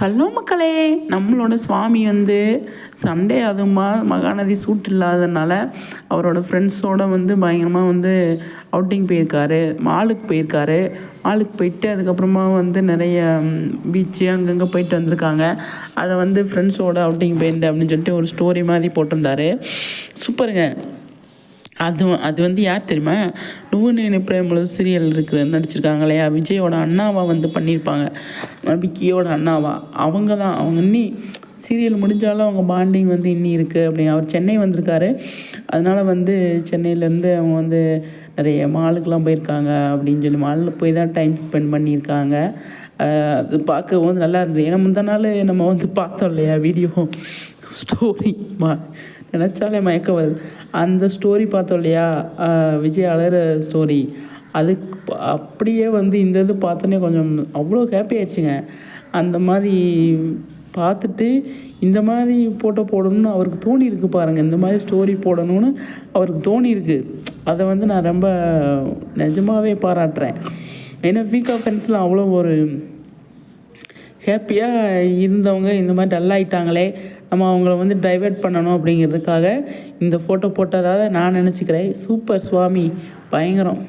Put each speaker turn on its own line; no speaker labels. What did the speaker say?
Hello மக்களே நம்மளோட சுவாமி வந்து சண்டே அதுமா மகாநதி சூட் இல்லாதனால அவரோட ஃப்ரெண்ட்ஸோட வந்து பயங்கரமாக வந்து அவுட்டிங் போயிருக்காரு மாலுக்கு போயிருக்காரு. மாலுக்கு போயிட்டு அதுக்கப்புறமா வந்து நிறைய பீச்சு அங்கங்கே போயிட்டு வந்திருக்காங்க. அதை வந்து ஃப்ரெண்ட்ஸோட அவுட்டிங் போயிருந்தேன் அப்படின்னு சொல்லிட்டு ஒரு ஸ்டோரி மாதிரி போட்டிருந்தாரு. சூப்பருங்க. அது அது வந்து யார் தெரியுமா? நுவ்வு நேனு பிரேமலு சீரியல் இருக்கிற நடிச்சிருக்காங்க இல்லையா விஜயோட அண்ணாவா வந்து பண்ணியிருப்பாங்க விக்கியோட அண்ணாவா. அவங்க தான். அவங்க இன்னி சீரியல் முடிஞ்சாலும் அவங்க பாண்டிங் வந்து இன்னி இருக்குது அப்படி அவர் சென்னை வந்திருக்காரு. அதனால் வந்து சென்னையிலேருந்து அவங்க வந்து நிறைய மாலுக்கெலாம் போயிருக்காங்க அப்படின்னு சொல்லி மாலில் போய் தான் டைம் ஸ்பெண்ட் பண்ணியிருக்காங்க. அது பார்க்க வந்து நல்லா இருந்தது. ஏன்னா முந்தா நாள் நம்ம வந்து பார்த்தோம் இல்லையா வீடியோ ஸ்டோரி மா நினச்சாலே மயக்கம் வருது. அந்த ஸ்டோரி பார்த்தோம் இல்லையா விஜய் அழகிற ஸ்டோரி அதுக்கு அப்படியே வந்து இந்த இது பார்த்தோன்னே கொஞ்சம் அவ்வளோ ஹாப்பி ஆயிடுச்சுங்க. அந்த மாதிரி பார்த்துட்டு இந்த மாதிரி ஃபோட்டோ போடணும்னு அவருக்கு தோணி இருக்கு பாருங்கள் இந்த மாதிரி ஸ்டோரி போடணும்னு அவருக்கு தோணி இருக்குது அதை வந்து நான் ரொம்ப நிஜமாகவே பாராட்டுறேன். ஏன்னா வீக் ஆஃப் ஃப்ரெண்ட்ஸில் அவ்வளோ ஒரு ஹாப்பியாக இருந்தவங்க இந்த மாதிரி டல் ஆகிட்டாங்களே நம்ம அவங்கள வந்து டைவெர்ட் பண்ணணும் அப்படிங்கிறதுக்காக இந்த ஃபோட்டோ போட்டதாக நான் நினச்சிக்கிறேன். சூப்பர் சுவாமி பயங்கரம்.